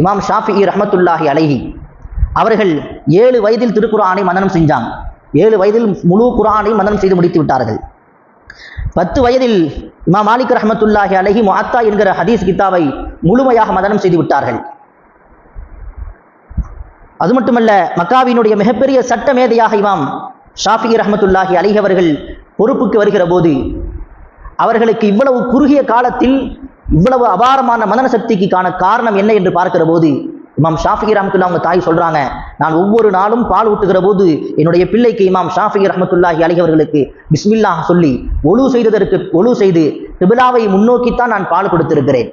இமாம் ஷாஃபி ரஹமத்துல்லாஹி அலைஹி. அவர்கள் ஏழு வயதில் திருக்குறானை மனனம் செஞ்சாங்க. ஏழு வயதில் முழு குரானை மனனம் செய்து முடித்து விட்டார்கள். பத்து வயதில் இமாம் மாலிக் ரஹமத்துல்லாஹி அலஹி முஹத்தா என்கிற ஹதீஸ் கித்தாவை முழுமையாக மதனம் செய்து விட்டார்கள். அது மட்டுமல்ல மக்காவினுடைய மிகப்பெரிய சட்ட மேதையாக இமாம் ஷாஃபி ரஹமத்துல்லாஹி அலைஹி அவர்கள் பொறுப்புக்கு வருகிற போது அவர்களுக்கு இவ்வளவு குறுகிய காலத்தில் இவ்வளவு அபாரமான மனன சக்திக்கு காண காரணம் என்ன என்று பார்க்கிற போது இமாம் ஷாஃபி ரஹமத்துல்லா அவங்க தாய் சொல்றாங்க நான் ஒவ்வொரு நாளும் பால் ஊட்டுகிற போது என்னுடைய பிள்ளைக்கு இமாம் ஷாஃபி ரஹமத்துல்லாஹி அலைஹி அவர்களுக்கு பிஸ்மில்லாஹ் சொல்லி ஒழு செய்ததற்கு ஒழு செய்து திபிலாவை முன்னோக்கித்தான் நான் பால் கொடுத்திருக்கிறேன்.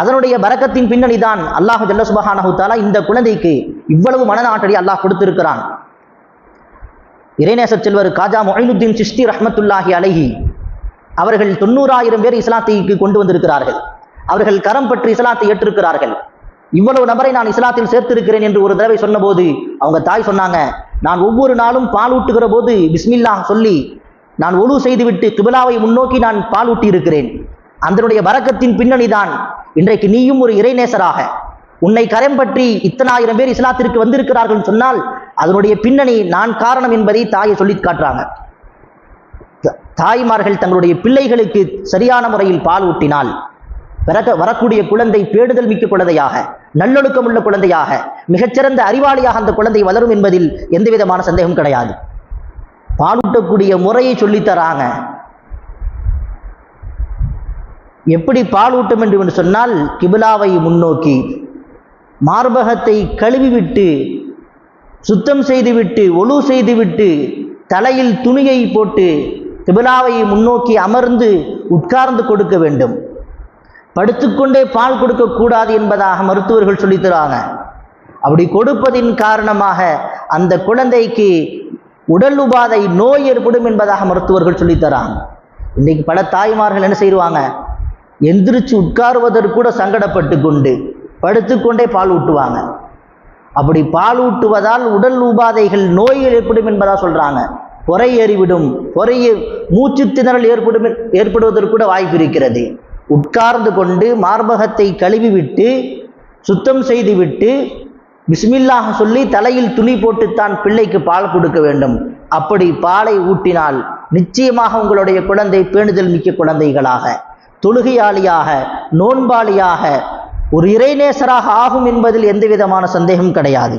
அதனுடைய பரக்கத்தின் பின்னணி தான் அல்லாஹ் ஜல்ல சுபஹானஹு தஆலா இந்த குழந்தைக்கு இவ்வளவு மனநாட்டடி அல்லாஹ் கொடுத்திருக்கிறான். இறைநேச செல்வர் காஜா மொயினுத்தீன் சிஷ்டி ரஹமத்துல்லாஹி அலைஹி அவர்கள் தொண்ணூறாயிரம் பேர் இஸ்லாத்திற்கு கொண்டு வந்திருக்கிறார்கள். அவர்கள் கரம் பற்றி இஸ்லாத்தை ஏற்றிருக்கிறார்கள். இவ்வளவு நபரை நான் இஸ்லாத்தில் சேர்த்திருக்கிறேன் என்று ஒரு தடவை சொன்னபோது அவங்க தாய் சொன்னாங்க நான் ஒவ்வொரு நாளும் பால் ஊட்டுகிற போது பிஸ்மில்லாஹ் சொல்லி நான் ஒழு செய்துவிட்டு கிபிலாவை முன்னோக்கி நான் பால் ஊட்டி இருக்கிறேன் அதனுடைய வரக்கத்தின் பின்னணி தான் இன்றைக்கு நீயும் ஒரு இறைநேசராக. உன்னை கரம் பற்றி இத்தனாயிரம் பேர் இஸ்லாத்திற்கு வந்திருக்கிறார்கள் சொன்னால் அதனுடைய பின்னணி நான் காரணம் என்பதை தாயை சொல்லி காட்டுறாங்க. தாய்மார்கள் தங்களுடைய பிள்ளைகளுக்கு சரியான முறையில் பால் ஊட்டினால் பிறக்க வரக்கூடிய குழந்தை பேடுதல் மிக்க குழந்தையாக நல்லொழுக்கம் உள்ள குழந்தையாக மிகச்சிறந்த அறிவாளியாக அந்த குழந்தை வளரும் என்பதில் எந்த விதமான சந்தேகம் கிடையாது. பாலூட்டக்கூடிய முறையை சொல்லித்தராங்க எப்படி பாலூட்டும் என்று என்று சொன்னால் கிபிலாவை முன்னோக்கி மார்பகத்தை கழுவிவிட்டு சுத்தம் செய்துவிட்டு ஒழு செய்துவிட்டு தலையில் துணியை போட்டு கிபிலாவை முன்னோக்கி அமர்ந்து உட்கார்ந்து கொடுக்க வேண்டும். படுத்துக்கொண்டே பால் கொடுக்கக்கூடாது என்பதாக மருத்துவர்கள் சொல்லித்தராங்க. அப்படி கொடுப்பதின் காரணமாக அந்த குழந்தைக்கு உடல் உபாதை நோய் ஏற்படும் என்பதாக மருத்துவர்கள் சொல்லித் தராங்க இன்னைக்கு பல தாய்மார்கள் என்ன செய்வாங்க? எந்திரிச்சு உட்காருவதற்கு கூட சங்கடப்பட்டு கொண்டு படுத்துக்கொண்டே பால் ஊட்டுவாங்க. அப்படி பால் ஊட்டுவதால் உடல் உபாதைகள் நோய்கள் ஏற்படும் என்பதாக சொல்கிறாங்க பொறை ஏறிவிடும். பொறைய மூச்சு திணறல் ஏற்படும் ஏற்படுவதற்கு கூட வாய்ப்பு இருக்கிறது. உட்கார்ந்து கொண்டு மார்பகத்தை கழுவிவிட்டு சுத்தம் செய்துவிட்டு பிஸ்மில்லாக சொல்லி தலையில் துணி போட்டுத்தான் பிள்ளைக்கு பால் கொடுக்க வேண்டும். அப்படி பாலை ஊட்டினால் நிச்சயமாக உங்களுடைய குழந்தை பேணுதல் மிக்க குழந்தைகளாக தொழுகையாளியாக நோன்பாளியாக ஒரு இறைநேசராக ஆகும் என்பதில் எந்த விதமான சந்தேகம் கிடையாது.